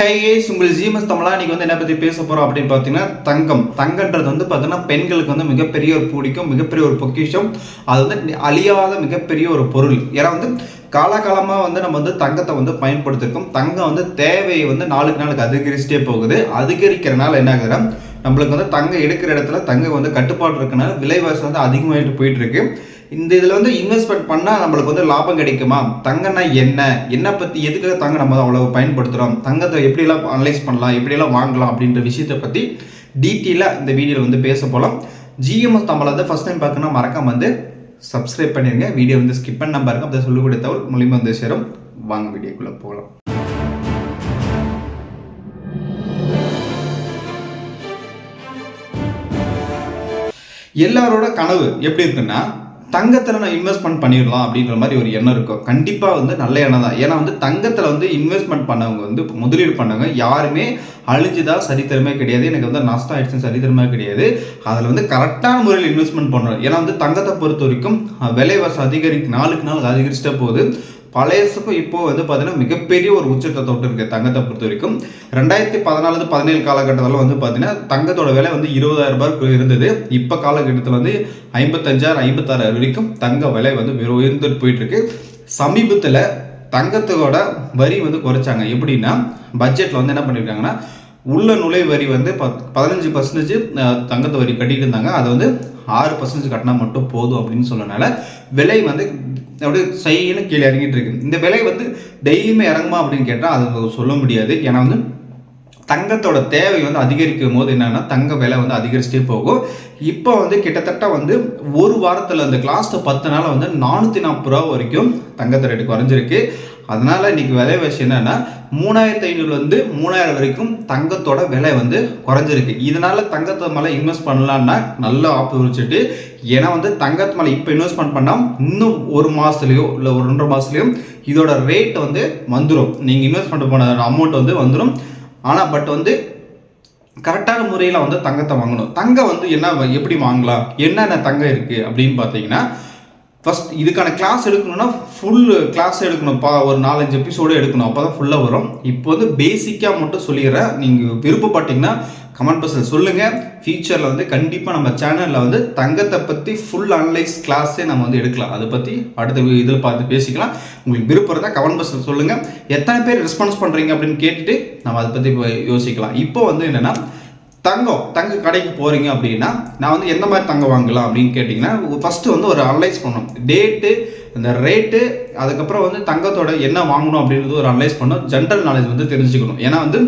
Has உங்கள் GMS தமிழா நீங்க வந்து என்ன பற்றி பேச போகிறோம் அப்படின்னு பார்த்தீங்கன்னா தங்கம். தங்கன்றது வந்து பார்த்தீங்கன்னா பெண்களுக்கு வந்து மிகப்பெரிய ஒரு பிடிக்கும் மிகப்பெரிய ஒரு பொக்கிஷம். அது வந்து அழியாத மிகப்பெரிய ஒரு பொருள். ஏன்னா வந்து காலகாலமாக வந்து நம்ம வந்து தங்கத்தை வந்து பயன்படுத்திருக்கோம். தங்கம் வந்து தேவையை வந்து நாளுக்கு நாளுக்கு அதிகரிச்சுட்டே போகுது. அதிகரிக்கிறனால என்ன ஆகுதுன்னா நம்மளுக்கு வந்து தங்கம் எடுக்கிற இடத்துல தங்கம் வந்து கட்டுப்பாடு இருக்கனால விலைவாசி வந்து அதிகமாகிட்டு போயிட்டு இருக்கு. இந்த இதில் வந்து இன்வெஸ்ட்மெண்ட் பண்ணால் நம்மளுக்கு வந்து லாபம் கிடைக்குமா? தங்கம்னா என்ன? என்ன பற்றி எதுக்காக தங்க நம்ம அவ்வளோ பயன்படுத்துகிறோம் தங்கத்தை எப்படியெல்லாம் அனலைஸ் பண்ணலாம்? எப்படியெல்லாம் வாங்கலாம்? அப்படின்ற விஷயத்தை பற்றி டீட்டெயிலாக இந்த வீடியோவில் வந்து பேச போகலாம் ஜிஎம்எஸ் தமிழ் வந்து ஃபஸ்ட் டைம் பார்க்கணும் மறக்காம வந்து சப்ஸ்கிரைப் பண்ணிடுங்க வீடியோ வந்து ஸ்கிப் பண்ண பாருங்க. அப்படி சொல்லக்கூடிய தகவல் மூலியமாக வந்து சேரும். வாங்க வீடியோக்குள்ளே போகலாம். எல்லாரோட கனவு எப்படி இருக்குன்னா தங்கத்தில் நான் இன்வெஸ்ட்மெண்ட் பண்ணிடலாம் அப்படின்ற மாதிரி ஒரு எண்ணம் இருக்கும். கண்டிப்பாக வந்து நல்ல எண்ணம் தான். ஏன்னா வந்து தங்கத்தில் வந்து இன்வெஸ்ட்மெண்ட் பண்ணவங்க வந்து முதலீடு பண்ணவங்க யாருமே அழிஞ்சுதா சரித்திரமே கிடையாது. எனக்கு வந்து நஷ்டம் ஆயிடுச்சுன்னு சரித்திரமே கிடையாது. அதில் வந்து கரெக்டான முறையில் இன்வெஸ்ட்மெண்ட் பண்ணணும். ஏன்னா வந்து தங்கத்தை பொறுத்த வரைக்கும் விலைவாசி அதிகரிக்கு நாளுக்கு நாள் அதிகரிச்சுட்டே போகுது பழையசுக்கும் இப்போ வந்து பார்த்தீங்கன்னா மிகப்பெரிய ஒரு உச்சத்தை தொட்டு இருக்கு தங்கத்தை பொறுத்த வரைக்கும். ரெண்டாயிரத்தி பதினாலு பதினேழு காலகட்டத்தில் வந்து பார்த்தீங்கன்னா தங்கத்தோட விலை வந்து இருபதாயிரம் ரூபாய் இருந்தது. இப்போ காலகட்டத்தில் வந்து ஐம்பத்தஞ்சாயிரம் ஐம்பத்தாறாயிரம் வரைக்கும் தங்க விலை வந்து வெறும் உயர்ந்துட்டு போயிட்டுருக்கு சமீபத்தில் தங்கத்தோட வரி வந்து குறைச்சாங்க. எப்படின்னா பட்ஜெட்டில் வந்து என்ன பண்ணியிருக்காங்கன்னா உள்ள நுழை வரி வந்து பத் பதினஞ்சு பர்சன்டேஜ் தங்கத்தை வரி கட்டிட்டு இருந்தாங்க. அதை வந்து ஆறு பர்சன்டேஜ் கட்டினா மட்டும் போதும் அப்படின்னு சொன்னனால விலை வந்து அப்படியே சைன்னு கீழே இறங்கிட்டு இருக்கு. இந்த விலை வந்து டெய்லியுமே இறங்குமா அப்படின்னு கேட்டால் அது சொல்ல முடியாது. ஏன்னா வந்து தங்கத்தோட தேவை வந்து அதிகரிக்கும் போது என்னன்னா தங்க விலை வந்து அதிகரிச்சுட்டே போகும். இப்போ வந்து கிட்டத்தட்ட வந்து ஒரு வாரத்தில் அந்த கிளாஸ் பத்து நாள் வந்து நானூற்றி நாற்பது ரூபா வரைக்கும் தங்கத்தை ரேட்டு குறைஞ்சிருக்கு. அதனால் இன்னைக்கு விலை விஷயம் என்னென்னா மூணாயிரத்து ஐநூறுலேருந்து மூணாயிரம் வரைக்கும் தங்கத்தோட விலை வந்து குறைஞ்சிருக்கு. இதனால் தங்கத்தை மேலே இன்வெஸ்ட் பண்ணலான்னா நல்ல ஆப்பர்ச்சுனிட்டி ஏன்னா வந்து தங்கத்து மேலே இப்போ இன்வெஸ்ட்மெண்ட் பண்ணால் இன்னும் ஒரு மாதத்துலையோ இல்லை ஒரு ரெண்டரை மாதத்துலையோ இதோட ரேட் வந்து வந்துடும் நீங்கள் இன்வெஸ்ட்மெண்ட் பண்ண அமௌண்ட் வந்து வந்துடும் ஆனால் பட் வந்து கரெக்டான முறையில் வந்து தங்கத்தை வாங்கணும். தங்கம் வந்து என்ன எப்படி வாங்கலாம்? என்னென்ன தங்கம் இருக்குது அப்படின்னு பார்த்தீங்கன்னா ஃபஸ்ட் இதுக்கான கிளாஸ் எடுக்கணும்னா ஃபுல் கிளாஸ் எடுக்கணும். பா ஒரு நாலஞ்சு எபிசோடு எடுக்கணும். அப்போ தான் ஃபுல்லாக வரும். இப்போ வந்து பேசிக்காக மட்டும் சொல்லிடுறேன். நீங்கள் விருப்பப்பட்டீங்கன்னா கமெண்ட் பர்சன் சொல்லுங்கள் ஃபியூச்சரில் வந்து கண்டிப்பாக நம்ம சேனலில் வந்து தங்கத்தை பற்றி ஃபுல் அனலைஸ் கிளாஸே நம்ம வந்து எடுக்கலாம். அதை பற்றி அடுத்த இதில் பார்த்து பேசிக்கலாம். உங்களுக்கு விருப்பம் இருந்தால் கமெண்ட் பர்சன் சொல்லுங்கள் எத்தனை பேர் ரெஸ்பான்ஸ் பண்ணுறீங்க அப்படின்னு கேட்டுட்டு நம்ம அதை பற்றி யோசிக்கலாம். இப்போ வந்து என்னென்னா தங்கம் தங்க கடைக்கு போகிறீங்க அப்படின்னா நான் வந்து எந்த மாதிரி தங்கம் வாங்கலாம் அப்படின்னு கேட்டிங்கன்னா ஃபஸ்ட்டு வந்து ஒரு அனலைஸ் பண்ணணும். டேட்டு அந்த ரேட்டு அதுக்கப்புறம் வந்து தங்கத்தோட என்ன வாங்கணும் அப்படின்றது ஒரு அனலைஸ் பண்ணணும். ஜென்ரல் நாலேஜ் வந்து தெரிஞ்சுக்கணும். ஏன்னா வந்து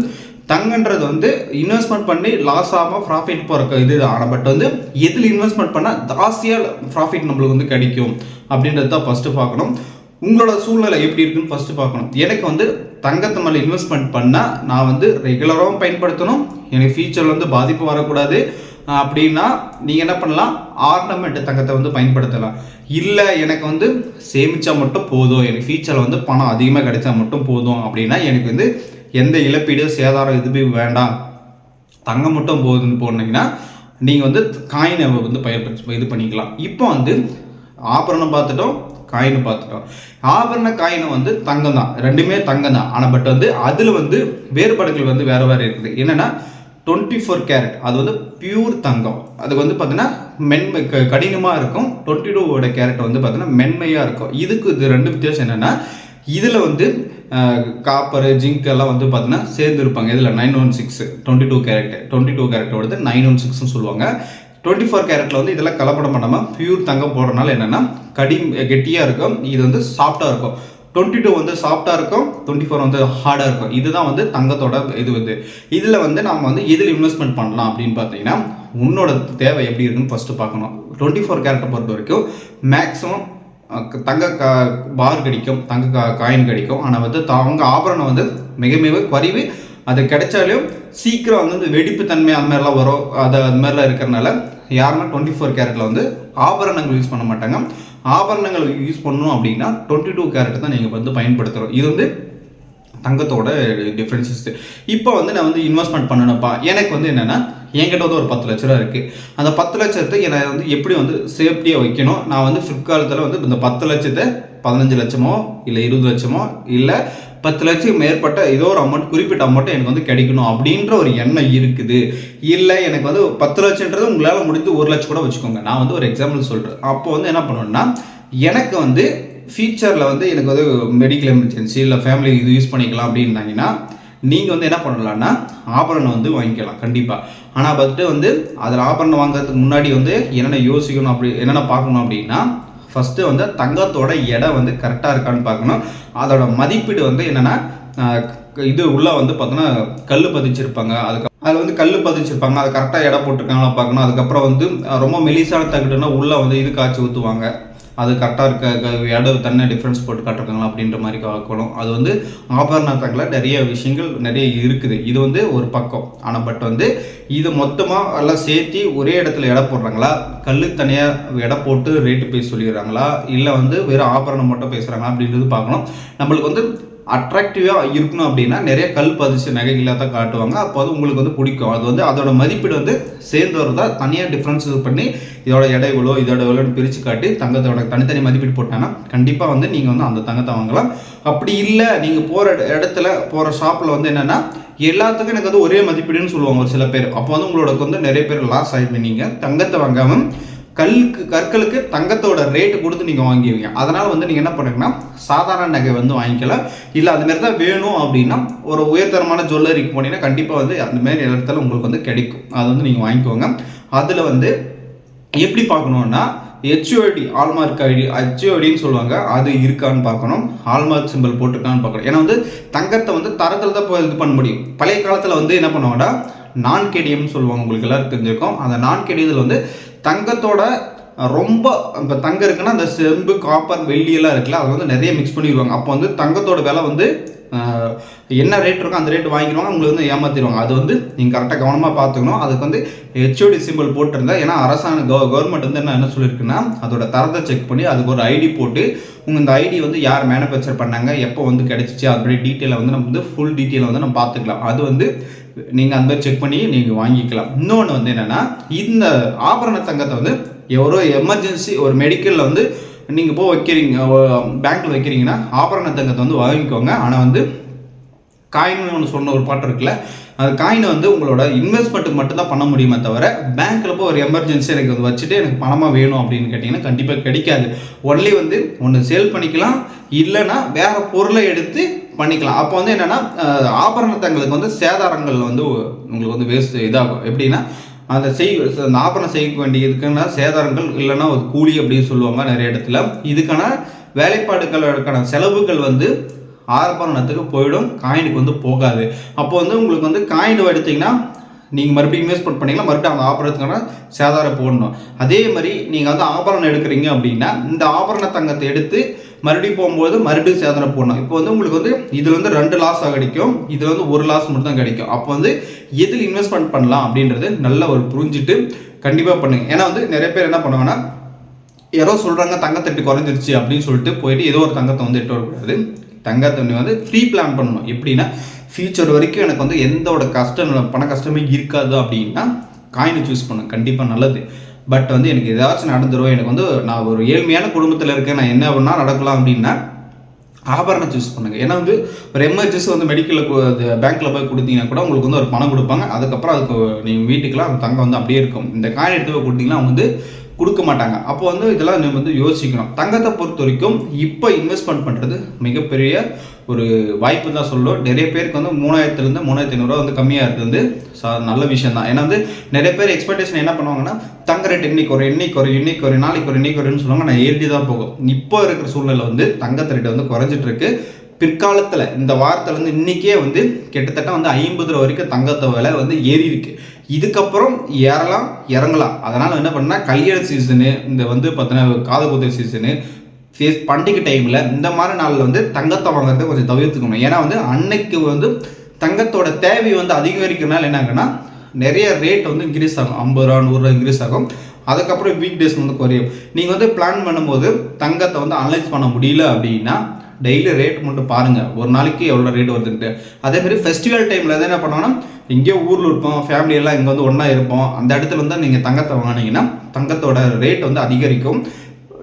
தங்கன்றது வந்து இன்வெஸ்ட்மெண்ட் பண்ணி லாஸ் ஆகாமல் ப்ராஃபிட் போகிற இது ஆனால் பட் வந்து எதில் இன்வெஸ்ட்மெண்ட் பண்ணால் ஜாஸ்தியாக ப்ராஃபிட் நம்மளுக்கு வந்து கிடைக்கும் அப்படின்றது தான் ஃபஸ்ட்டு பார்க்கணும். உங்களோட சூழ்நிலை எப்படி இருக்குன்னு ஃபஸ்ட்டு பார்க்கணும். எனக்கு வந்து தங்கத்தை மேலே இன்வெஸ்ட்மெண்ட் பண்ணால் நான் வந்து ரெகுலராகவும் பயன்படுத்தணும். எனக்கு ஃபியூச்சரில் வந்து பாதிப்பு வரக்கூடாது. அப்படின்னா நீங்கள் என்ன பண்ணலாம்? ஆர்னமெண்ட் தங்கத்தை வந்து பயன்படுத்தலாம். இல்லை எனக்கு வந்து சேமித்தா மட்டும் போதும். எனக்கு ஃபியூச்சரில் வந்து பணம் அதிகமாக கிடைச்சா மட்டும் போதும். அப்படின்னா எனக்கு வந்து எந்த இழப்பீடு சேதாரம் எதுவுமே வேண்டாம். தங்கம் மட்டும் போகுதுன்னு போனீங்கன்னா நீங்கள் வந்து காயினை வந்து பயன்படுத்தி இது பண்ணிக்கலாம். இப்போ வந்து ஆபரணம் பார்த்துட்டோம் காயின் பார்த்துட்டோம். ஆபரண காயினும் வந்து தங்கம் தான். ரெண்டுமே தங்கம் தான். ஆனால் பட் வந்து அதில் வந்து வேறுபாடுகள் வந்து வேறு வேறு இருக்குது. என்னென்னா டுவெண்ட்டி ஃபோர் கேரட் அது வந்து பியூர் தங்கம். அதுக்கு வந்து பார்த்தீங்கன்னா மென்மை க- கடினமாக இருக்கும். டுவெண்ட்டி டூவோட கேரட் வந்து பார்த்தீங்கன்னா மென்மையாக இருக்கும். இதுக்கு இது ரெண்டு வித்தியாசம் என்னென்னா இதில் வந்து காப்பர் ஜிங்க் எல்லாம் வந்து பார்த்தீங்கன்னா சேர்ந்து இருப்பாங்க இதில் nine one six twenty two carat twenty two கேரட்டோடது nine one சிக்ஸ்னு சொல்லுவாங்க. டுவெண்ட்டி ஃபோர் கேரட்டில் வந்து இதெல்லாம் கலப்படம் பண்ணாமல் பியூர் தங்கம் போடுறதுனால என்னென்னா கடி கெட்டியாக இருக்கும். இது வந்து சாஃப்டாக இருக்கும். டுவெண்ட்டி டூ வந்து சாஃப்டாக இருக்கும். டுவெண்ட்டி ஃபோர் வந்து ஹார்டாக இருக்கும். இதுதான் வந்து தங்கத்தோட இது வந்து. இதில் வந்து நம்ம வந்து எதில் இன்வெஸ்ட்மெண்ட் பண்ணலாம் அப்படின்னு பார்த்தீங்கன்னா உன்னோட தேவை எப்படி இருக்குன்னு ஃபஸ்ட்டு பார்க்கணும். டுவெண்ட்டி ஃபோர் கேரட்டை பொறுத்த வரைக்கும் மேக்ஸிமம் தங்க கா பார் கிடைக்கும் தங்க கா காயின் கிடைக்கும். ஆனால் வந்து அவங்க ஆபரணம் வந்து மிக மிக குறைவு. அது கிடைச்சாலும் சீக்கிரம் வந்து இந்த வெடிப்பு தன்மை அந்த மாதிரிலாம் வரும். அது அது மாதிரிலாம் இருக்கிறனால யாருமே டுவெண்ட்டி ஃபோர் கேரட்டில் வந்து ஆபரணங்கள் யூஸ் பண்ண மாட்டாங்க. ஆபரணங்கள் யூஸ் பண்ணணும் அப்படின்னா டுவெண்ட்டி டூ கேரட் தான் நீங்கள் வந்து பயன்படுத்துகிறோம் இது வந்து தங்கத்தோட டிஃப்ரென்சஸ் இப்போ வந்து நான் வந்து இன்வெஸ்ட்மெண்ட் பண்ணணும்ப்பா எனக்கு வந்து என்னென்னா என்கிட்ட வந்து ஒரு பத்து லட்ச ரூபா இருக்குது அந்த பத்து லட்சத்தை என்னை வந்து எப்படி வந்து சேஃப்டியாக வைக்கணும்? நான் வந்து ஃப்ளிப்கார்ட்டில் வந்து இந்த பத்து லட்சத்தை பதினஞ்சு லட்சமோ இல்லை இருபது லட்சமோ இல்லை பத்து லட்சம் மேற்பட்ட ஏதோ ஒரு அமௌண்ட் குறிப்பிட்ட அமௌண்ட்டை எனக்கு வந்து கிடைக்கணும் அப்படின்ற ஒரு எண்ணம் இருக்குது. இல்லை எனக்கு வந்து பத்து லட்சன்றது உங்களால் முடிந்து ஒரு லட்சம் கூட வச்சுக்கோங்க. நான் வந்து ஒரு எக்ஸாம்பிள் சொல்கிறேன் அப்போ வந்து என்ன பண்ணணும்னா எனக்கு வந்து ஃபியூச்சரில் வந்து எனக்கு வந்து மெடிக்கல் எமர்ஜென்சி இல்லை ஃபேமிலி இது யூஸ் பண்ணிக்கலாம் அப்படின்னாங்கன்னா நீங்கள் வந்து என்ன பண்ணலான்னா ஆபரணம் வந்து வாங்கிக்கலாம் கண்டிப்பாக ஆனால் பார்த்துட்டு வந்து அதில் ஆபரணம் வாங்குறதுக்கு முன்னாடி வந்து என்னென்ன யோசிக்கணும் அப்படி என்னென்ன பார்க்கணும் அப்படின்னா ஃபஸ்ட்டு வந்து தங்கத்தோட எடை வந்து கரெக்டாக இருக்கான்னு பார்க்கணும். அதோட மதிப்பீடு வந்து என்னென்னா இது உள்ளே வந்து பார்த்தோன்னா கல் பதிச்சிருப்பாங்க. அதுக்கு அதில் வந்து கல் பதிச்சிருப்பாங்க. அது கரெக்டாக எடை போட்டிருக்காங்களா பார்க்கணும். அதுக்கப்புறம் வந்து ரொம்ப மெலிசான தகடுனா உள்ளே வந்து இது காய்ச்சி ஊற்றுவாங்க அது கரெக்டாக இருக்க இடம் தன்னை டிஃப்ரென்ஸ் போட்டு காட்டிருக்காங்களா அப்படின்ற மாதிரி பார்க்கணும் அது வந்து ஆபரணத்தங்களில் நிறைய விஷயங்கள் நிறைய இருக்குது. இது வந்து ஒரு பக்கம். ஆனால் பட் வந்து இது மொத்தமாக எல்லாம் சேர்த்து ஒரே இடத்துல எடை போடுறாங்களா? கல் தனியாக எடை போட்டு ரேட்டு பேசி சொல்லிடுறாங்களா? இல்லை வந்து வெறும் ஆபரணம் மட்டும் பேசுகிறாங்களா அப்படின்றது பார்க்கணும். நம்மளுக்கு வந்து அட்ராக்டிவாக இருக்கணும் அப்படின்னா நிறைய கல் பதிச்ச நகைகளாக தான் காட்டுவாங்க. அப்போ வந்து உங்களுக்கு வந்து பிடிக்கும். அது வந்து அதோட மதிப்பீடு வந்து சேர்ந்து வரதா தனியாக டிஃப்ரென்ஸ் பண்ணி இதோட எடை இவ்வளோ இதோட இவ்வளோன்னு பிரித்து காட்டி தங்கத்தோட தனித்தனி மதிப்பீடு போட்டாங்கன்னா கண்டிப்பாக வந்து நீங்கள் வந்து அந்த தங்கத்தை வாங்கலாம். அப்படி இல்லை நீங்கள் போகிற இடத்துல போகிற ஷாப்பில் வந்து என்னென்னா எல்லாத்துக்கும் எனக்கு வந்து ஒரே மதிப்பீடுன்னு சொல்லுவாங்க ஒரு சில பேர். அப்போ வந்து உங்களோட வந்து நிறைய பேர் லாஸ் ஆகிடுவீங்க நீங்கள் தங்கத்தை வாங்காமல் கல்லுக்கு கற்களுக்கு தங்கத்தோட ரேட்டு கொடுத்து நீங்கள் வாங்கிடுவீங்க அதனால் வந்து நீங்கள் என்ன பண்ணுங்கன்னா சாதாரண நகை வந்து வாங்கிக்கலாம் இல்லை அது தான் வேணும் அப்படின்னா ஒரு உயர்தரமான ஜுவல்லரிக்கு போனீங்கன்னா கண்டிப்பாக வந்து அந்தமாரி இடத்துல உங்களுக்கு வந்து கிடைக்கும். அது வந்து நீங்கள் வாங்கிக்கோங்க. அதில் வந்து எப்படி பார்க்கணுன்னா ஹெச்ஓடி ஹால்மார்க் ஐடி ஹெச்ஓடின்னு சொல்லுவாங்க. அது இருக்கான்னு பார்க்கணும். ஹால்மார்க் சிம்பிள் போட்டிருக்கான்னு பார்க்கணும். ஏன்னா வந்து தங்கத்தை வந்து தரத்தில் தான் போய் இது பண்ண முடியும். பழைய காலத்தில் வந்து என்ன பண்ணுவாங்கன்னா நான் கேடிஎம்னு சொல்லுவாங்க உங்களுக்கு எல்லாரும் தெரிஞ்சிருக்கும். அந்த நான் கேடியத்தில் வந்து தங்கத்தோட ரொம்ப இப்போ தங்கம் இருக்குன்னா அந்த செம்பு காப்பர் வெள்ளியெல்லாம் இருக்குல்ல அதை வந்து நிறைய மிக்ஸ் பண்ணிடுவாங்க. அப்போ வந்து தங்கத்தோட விலை வந்து என்ன ரேட் இருக்கோ அந்த ரேட் வாங்கிடுவாங்க. உங்களுக்கு வந்து ஏமாத்திடுவாங்க. அது வந்து நீங்கள் கரெக்டாக கவனமாக பார்த்துக்கணும். அதுக்கு வந்து ஹெச்ஓடி சிம்பிள் போட்டிருந்தா ஏன்னா அரசாங்க கவ கவர்மெண்ட் வந்து என்ன என்ன சொல்லியிருக்குன்னா அதோட தரத்தை செக் பண்ணி அதுக்கு ஒரு ஐடி போட்டு உங்கள் இந்த ஐடி வந்து யார் மேனுஃபேக்சர் பண்ணாங்க எப்போ வந்து கிடச்சிச்சு அப்படி டீட்டெயிலை வந்து நம்ம வந்து ஃபுல் டீட்டெயிலை வந்து நம்ம பார்த்துக்கலாம். அது வந்து நீங்கள் அந்த மாதிரி செக் பண்ணி நீங்கள் வாங்கிக்கலாம். இன்னொன்று வந்து என்னென்னா இந்த ஆபரண தங்கத்தை வந்து எவரோ எமர்ஜென்சி ஒரு மெடிக்கலில் வந்து நீங்கள் போய் வைக்கிறீங்க பேங்க்கில் வைக்கிறீங்கன்னா ஆபரண தங்கத்தை வந்து வாங்கிக்கோங்க. ஆனால் வந்து காயின்னு ஒன்று சொன்ன ஒரு பாட்டு இருக்குல்ல அது காயினை வந்து உங்களோட இன்வெஸ்ட்மெண்ட்டுக்கு மட்டும் தான் பண்ண முடியுமே தவிர பேங்க்கில் போய் ஒரு எமர்ஜென்சி எனக்கு வந்து வச்சுட்டு எனக்கு பணமாக வேணும் அப்படின்னு கேட்டிங்கன்னா கண்டிப்பாக கிடைக்காது. ஒன்லி வந்து ஒன்று சேல் பண்ணிக்கலாம். இல்லைன்னா வேறு பொருளை எடுத்து பண்ணிக்கலாம். அப்போ வந்து என்னென்னா ஆபரணத்தங்களுக்கு வந்து சேதாரங்கள் வந்து உங்களுக்கு வந்து வேஸ்ட் இதாகும். எப்படின்னா அந்த செய் அந்த ஆபரணம் செய்ய வேண்டியதுக்குன்னா சேதாரங்கள் இல்லைன்னா ஒரு கூலி அப்படின்னு சொல்லுவாங்க நிறைய இடத்துல. இதுக்கான வேலைப்பாடுகளுக்கான செலவுகள் வந்து ஆபரணத்துக்கு போயிடும். காயினுக்கு வந்து போகாது. அப்போ வந்து உங்களுக்கு வந்து காயின் எடுத்தீங்கன்னா நீங்கள் மறுபடியும் இன்வெஸ்ட்மெண்ட் பண்ணீங்கன்னா மறுபடியும் அந்த ஆபரணத்துக்கான சேதாரம் போடணும். அதே மாதிரி நீங்கள் வந்து ஆபரணம் எடுக்கிறீங்க அப்படின்னா இந்த ஆபரண தங்கத்தை எடுத்து மறுபடியும் போகும்போது மறுபடியும் சேதனை போடணும் இப்போ வந்து உங்களுக்கு வந்து இதில் வந்து ரெண்டு லாஸ் கிடைக்கும். இதில் வந்து ஒரு லாஸ் மட்டும் தான் கிடைக்கும். அப்போ வந்து எதில் இன்வெஸ்ட்மெண்ட் பண்ணலாம் அப்படின்றது நல்ல ஒரு புரிஞ்சுட்டு கண்டிப்பாக பண்ணுங்க. ஏன்னா வந்து நிறைய பேர் என்ன பண்ணுவாங்கன்னா யாரோ சொல்கிறாங்க தங்கத்தட்டு குறைஞ்சிருச்சு அப்படின்னு சொல்லிட்டு போயிட்டு ஏதோ ஒரு தங்கத்தை வந்து எட்டு வரக்கூடாது. தங்கத்தை வந்து ஃப்ரீ பிளான் பண்ணணும். எப்படின்னா ஃபியூச்சர் வரைக்கும் எனக்கு வந்து எந்தோட கஷ்டம் பண கஷ்டமே இருக்காது அப்படின்னா காயினை சூஸ் பண்ணும் கண்டிப்பாக நல்லது. பட் வந்து எனக்கு ஏதாச்சும் நடந்துடும் எனக்கு வந்து நான் ஒரு ஏழ்மையான குடும்பத்தில் இருக்கேன். நான் என்ன பண்ணால் நடக்கலாம் அப்படின்னா ஆபரணம் சூஸ் பண்ணுங்க. ஏன்னா வந்து ஒரு எமர்ஜென்சி வந்து மெடிக்கலில் பேங்க்கில் போய் கொடுத்தீங்கன்னா கூட உங்களுக்கு வந்து ஒரு பணம் கொடுப்பாங்க. அதுக்கப்புறம் அதுக்கு நீங்கள் வீட்டுக்கெல்லாம் அந்த தங்கம் வந்து அப்படியே இருக்கும். இந்த காயின் எடுத்து போய் கொடுத்தீங்கன்னா அவங்க வந்து கொடுக்க மாட்டாங்க. அப்போ வந்து இதெல்லாம் நம்ம வந்து யோசிக்கணும். தங்கத்தை பொறுத்த வரைக்கும் இப்போ இன்வெஸ்ட்மெண்ட் பண்ணுறது மிகப்பெரிய ஒரு வாய்ப்பு தான் சொல்லும் நிறைய பேருக்கு வந்து மூணாயிரத்துலேருந்து மூணாயிரத்தி ஐநூறுரூவா வந்து கம்மியாக இருக்குது வந்து சா நல்ல விஷயம் தான். ஏன்னா வந்து நிறைய பேர் எக்ஸ்பெக்டேஷன் என்ன பண்ணுவாங்கன்னா தங்க ரேட் இன்னைக்கு ஒரு இன்னைக்கு ஒரு இன்னைக்கு ஒரு நாளைக்கு ஒரு இன்னைக்கு ஒருன்னு சொல்லுவாங்க. நான் ஏறி தான் போகும். இப்போ இருக்கிற சூழ்நிலை வந்து தங்கத்து ரேட் வந்து குறைஞ்சிட்டு இருக்கு. பிற்காலத்தில் இந்த வாரத்துலேருந்து இன்றைக்கே வந்து கிட்டத்தட்ட வந்து ஐம்பது ரூபா வரைக்கும் தங்கத்தை விலை வந்து ஏறி இருக்கு. இதுக்கப்புறம் ஏறலாம் இறங்கலாம். அதனால் என்ன பண்ணால் கல்யாண சீசனு இந்த வந்து பார்த்தீங்கன்னா காது குத்து சீசனு ஃபேஸ் பண்டிகை டைமில் இந்த மாதிரி நாளில் வந்து தங்கத்தை வாங்குறதை கொஞ்சம் தவிர்த்துக்கணும். ஏன்னா வந்து அன்னைக்கு வந்து தங்கத்தோட தேவை வந்து அதிகரிக்கிறனால என்னாங்கன்னா நிறைய ரேட் வந்து இன்க்ரீஸ் ஆகும். ஐம்பது ரூபா நூறுரூவா இன்க்ரீஸ் ஆகும். அதுக்கப்புறம் வீக் டேஸ் வந்து குறையும். நீங்கள் வந்து பிளான் பண்ணும்போது தங்கத்தை வந்து அனலைஸ் பண்ண முடியல அப்படின்னா டெய்லி ரேட் மட்டும் பாருங்கள் ஒரு நாளைக்கு எவ்வளோ ரேட் வருதுன்ட்டு. அதே மாதிரி ஃபெஸ்டிவல் டைமில் வந்து என்ன பண்ணுவாங்கன்னா எங்கேயோ ஊரில் இருப்போம் ஃபேமிலியெல்லாம் இங்கே வந்து ஒன்றா இருப்போம். அந்த இடத்துல வந்து நீங்கள் தங்கத்தை வாங்கினீங்கன்னா தங்கத்தோட ரேட் வந்து அதிகரிக்கும்.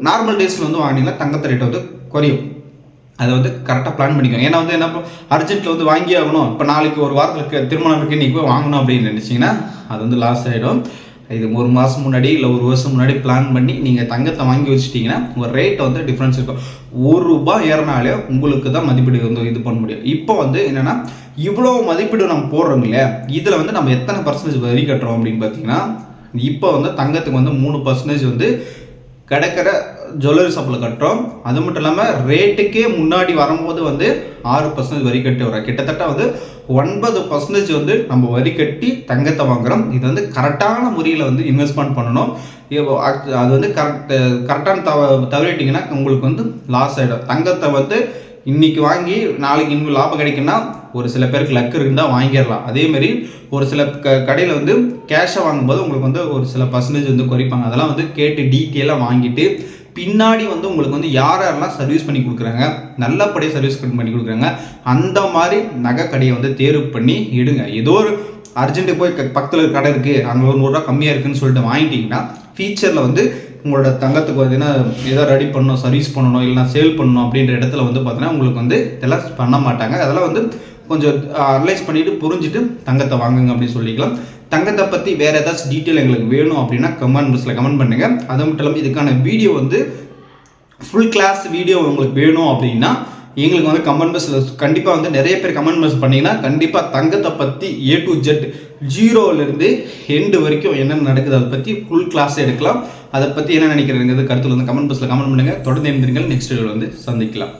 நார்மல் டேஸில் வந்து வாங்கினீங்கன்னா தங்கத்து ரேட் வந்து குறையும். அதை வந்து கரெக்டாக பிளான் பண்ணிக்கோங்க. ஏன்னா வந்து என்ன அர்ஜென்ட்டில் வந்து வாங்கி ஆகணும். இப்போ நாளைக்கு ஒரு வாரத்துக்கு திருமணம் இருக்கு இன்றைக்கி போய் வாங்கணும் அப்படின்னு நினச்சிங்கன்னா அது வந்து லாஸ் ஆகிடும் இது ஒரு மாதம் முன்னாடி இல்லை ஒரு வருஷம் முன்னாடி பிளான் பண்ணி நீங்கள் தங்கத்தை வாங்கி வச்சுட்டிங்கன்னா உங்கள் ரேட்டை வந்து டிஃப்ரென்ஸ் இருக்கும். ஒரு ரூபாய் ஏறினாலே உங்களுக்கு தான் மதிப்பீடு வந்து இது பண்ண முடியும். இப்போ வந்து என்னென்னா இவ்வளோ மதிப்பீடு நம்ம போடுறோம் இல்லையா? இதில் வந்து நம்ம எத்தனை பர்சன்டேஜ் வரி கட்டுறோம் அப்படின்னு பார்த்தீங்கன்னா இப்போ வந்து தங்கத்துக்கு வந்து மூணு பர்சன்டேஜ் வந்து கிடைக்கிற ஜுவல்லரி ஷாப்பில் கட்டுறோம். அது மட்டும் இல்லாமல் ரேட்டுக்கே முன்னாடி வரும்போது வந்து ஆறு பர்சன்டேஜ் வரி கட்டி வரோம் கிட்டத்தட்ட வந்து ஒன்பது பர்சன்டேஜ் வந்து நம்ம வரி கட்டி தங்கத்தை வாங்குகிறோம் இது வந்து கரெக்டான முறையில் வந்து இன்வெஸ்ட்மெண்ட் பண்ணணும். அது வந்து கரெக்ட் கரெக்டான தவ தவறிட்டிங்கன்னா உங்களுக்கு வந்து லாஸ் ஆகிடும் தங்கத்தை வந்து இன்னைக்கு வாங்கி நாளைக்கு இன்னும் லாபம் கிடைக்குன்னா ஒரு சில பேருக்கு லக்கு இருந்தால் வாங்கிடலாம். அதேமாரி ஒரு சில க கடையில் வந்து கேஷை வாங்கும்போது உங்களுக்கு வந்து ஒரு சில பர்சன்டேஜ் வந்து குறைப்பாங்க. அதெல்லாம் வந்து கேட்டு டீட்டெயிலாக வாங்கிட்டு பின்னாடி வந்து உங்களுக்கு வந்து யார் யாரெல்லாம் சர்வீஸ் பண்ணி கொடுக்குறாங்க நல்லபடியாக சர்வீஸ் பண்ணி கொடுக்குறாங்க அந்த மாதிரி நகை கடையை வந்து தேர்வு பண்ணி எடுங்க. ஏதோ ஒரு அர்ஜென்ட்டு போய் க- பக்கத்தில் கடை இருக்குது அங்கே ஒரு நூறுரூவா கம்மியாக இருக்குன்னு சொல்லிட்டு வாங்கிட்டிங்கன்னா ஃபியூச்சரில் வந்து உங்களோட தங்கத்துக்கு பார்த்தீங்கன்னா ஏதோ ரெடி பண்ணணும் சர்வீஸ் பண்ணணும் இல்லைனா சேல் பண்ணணும் அப்படின்ற இடத்துல வந்து பார்த்தீங்கன்னா உங்களுக்கு வந்து இதெல்லாம் பண்ண மாட்டாங்க. அதெல்லாம் வந்து கொஞ்சம் அனலைஸ் பண்ணிவிட்டு புரிஞ்சுட்டு தங்கத்தை வாங்குங்க அப்படின்னு சொல்லிக்கலாம். தங்கத்தை பற்றி வேறு ஏதாச்சும் டீட்டெயில் எங்களுக்கு வேணும் அப்படின்னா கமெண்ட் பாக்ஸில் கமெண்ட் பண்ணுங்கள் அது மட்டும் இல்லாமல் இதுக்கான வீடியோ வந்து ஃபுல் கிளாஸ் வீடியோ உங்களுக்கு வேணும் அப்படின்னா எங்களுக்கு வந்து கமெண்ட் பாக்ஸில் கண்டிப்பாக வந்து நிறைய பேர் கமெண்ட் பாக்ஸ் பண்ணிங்கன்னா கண்டிப்பாக தங்கத்தை பற்றி ஏ டு ஜெட் ஜீரோவிலேருந்து எண்டு வரைக்கும் என்னென்ன நடக்குது அதை பற்றி ஃபுல் கிளாஸ் எடுக்கலாம். அதை பற்றி என்ன நினைக்கிறேங்கிறது கருத்தில் வந்து கமெண்ட் பாக்ஸில் கமெண்ட் பண்ணுங்கள் தொடர்ந்து எழுந்திருங்கள் நெக்ஸ்ட் வீடியோவில் வந்து சந்திக்கலாம்.